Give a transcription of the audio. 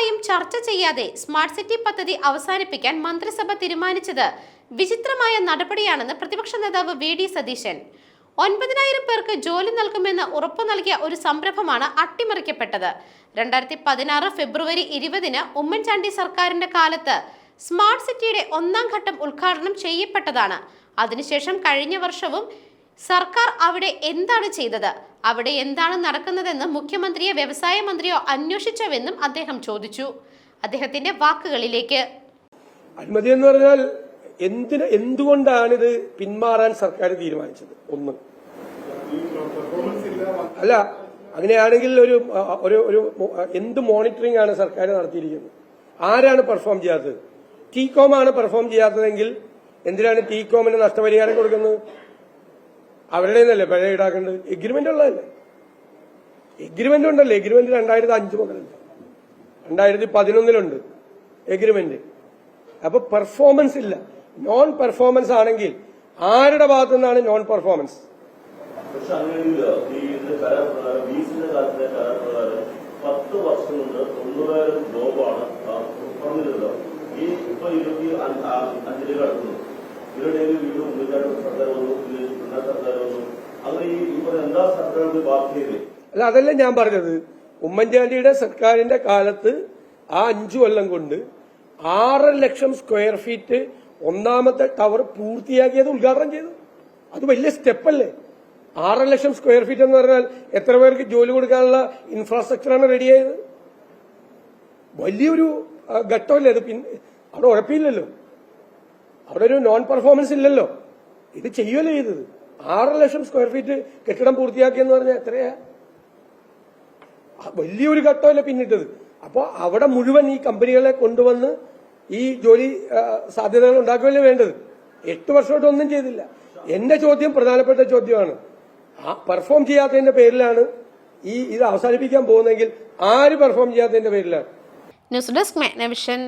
ആരുമായും ചർച്ച ചെയ്യാതെ സ്മാർട്ട് സിറ്റി പദ്ധതി അവസാനിപ്പിക്കാൻ മന്ത്രിസഭ തീരുമാനിച്ചത് വിചിത്രമായ നടപടിയാണെന്ന് പ്രതിപക്ഷ നേതാവ് വി ഡി സതീശൻ. ഒൻപതിനായിരം പേർക്ക് ജോലി നൽകുമെന്ന് ഉറപ്പു നൽകിയ ഒരു സംരംഭമാണ് അട്ടിമറിക്കപ്പെട്ടത്. രണ്ടായിരത്തി പതിനാറ് ഫെബ്രുവരി ഇരുപതിന് ഉമ്മൻചാണ്ടി സർക്കാരിന്റെ കാലത്ത് സ്മാർട്ട് സിറ്റിയുടെ ഒന്നാം ഘട്ടം ഉദ്ഘാടനം ചെയ്യപ്പെട്ടതാണ്. അതിനുശേഷം കഴിഞ്ഞ വർഷവും സർക്കാർ അവിടെ എന്താണ് ചെയ്തത്? അവിടെ എന്താണ് നടക്കുന്നതെന്ന് മുഖ്യമന്ത്രിയോ വ്യവസായ മന്ത്രിയോ അന്വേഷിച്ചവെന്നും അദ്ദേഹം ചോദിച്ചു. അദ്ദേഹത്തിന്റെ വാക്കുകളിലേക്ക്. അനുമതി എന്ന് പറഞ്ഞാൽ എന്തിന് ഇത് പിന്മാറാൻ സർക്കാർ തീരുമാനിച്ചത്? ഒന്ന്. അല്ല അങ്ങനെയാണെങ്കിൽ ഒരു ഒരു ഒരു എന്ത് മോണിറ്ററിംഗ് ആണ് സർക്കാർ നടത്തിയിരിക്കുന്നത്? ആരാണ് പെർഫോം ചെയ്യാത്തത്? ടീകോം ആണ് പെർഫോം ചെയ്യാത്തതെങ്കിൽ എന്തിനാണ് ടീകോമിന് നഷ്ടപരിഹാരം കൊടുക്കുന്നത്? അവരുടെ നിന്നല്ലേ പിഴ ഈടാക്കേണ്ടത്? എഗ്രിമെന്റ് ഉള്ളതല്ലേ? എഗ്രിമെന്റ് ഉണ്ടല്ലേ? എഗ്രിമെന്റ് രണ്ടായിരത്തി അഞ്ച് മുതലുണ്ട് രണ്ടായിരത്തി പതിനൊന്നിലുണ്ട് എഗ്രിമെന്റ് അപ്പൊ പെർഫോമൻസ് ഇല്ല. നോൺ പെർഫോമൻസ് ആണെങ്കിൽ ആരുടെ ഭാഗത്തു നിന്നാണ് നോൺ പെർഫോമൻസ് പത്ത് വർഷം കൊണ്ട് തൊണ്ണൂറായിരം ജോബാണ് ഈ ഇപ്പൊ ഇരുപത്തി അഞ്ച് അഞ്ചിലേക്ക് കടക്കുന്നു. ഇവരുടെ വീണ്ടും ഉമ്മൻചാണ്ടി സർക്കാർ വന്നു പിന്നെ പിണറായി സർക്കാർ വന്നു. ഈ പറഞ്ഞ എല്ലാ സർക്കാരിന്റെ ബാധ്യതയില്ലേ അല്ല അതല്ല ഞാൻ പറഞ്ഞത്? ഉമ്മൻചാണ്ടിയുടെ സർക്കാരിന്റെ കാലത്ത് ആ അഞ്ചു കൊല്ലം കൊണ്ട് ആറ് ലക്ഷം സ്ക്വയർ ഫീറ്റ് ഒന്നാമത്തെ ടവർ പൂർത്തിയാക്കിയത് ഉദ്ഘാടനം ചെയ്തു. അത് വലിയ സ്റ്റെപ്പല്ലേ? ആറ് ലക്ഷം സ്ക്വയർ ഫീറ്റ് എന്ന് പറഞ്ഞാൽ എത്ര പേർക്ക് ജോലി കൊടുക്കാനുള്ള ഇൻഫ്രാസ്ട്രക്ചറാണ് റെഡിയായത്? വലിയൊരു ഘട്ടമല്ലേ അത്? പിന്നെ അവിടെ ഉഴപ്പില്ലല്ലോ അവിടെ ഒരു നോൺ പെർഫോമൻസ് ഇല്ലല്ലോ. ഇത് ചെയ്യുമല്ലോ ചെയ്തത് ആറ് ലക്ഷം സ്ക്വയർ ഫീറ്റ് കെട്ടിടം പൂർത്തിയാക്കിയെന്ന് പറഞ്ഞാൽ എത്രയാ? വലിയൊരു ഘട്ടമല്ല പിന്നിട്ടത്. അപ്പോൾ അവിടെ മുഴുവൻ ഈ കമ്പനികളെ കൊണ്ടുവന്ന് ഈ ജോലി സാധ്യതകൾ ഉണ്ടാക്കുകയല്ലേ വേണ്ടത്? എട്ട് വർഷമായിട്ട് ഒന്നും ചെയ്തില്ല. എന്റെ ചോദ്യം പ്രധാനപ്പെട്ട ചോദ്യമാണ്. ആ പെർഫോം ചെയ്യാത്തതിന്റെ പേരിലാണ് ഈ ഇത് അവസാനിപ്പിക്കാൻ പോകുന്നതെങ്കിൽ ആര് പെർഫോം ചെയ്യാത്തതിന്റെ പേരിലാണ്? News desk Magnavision.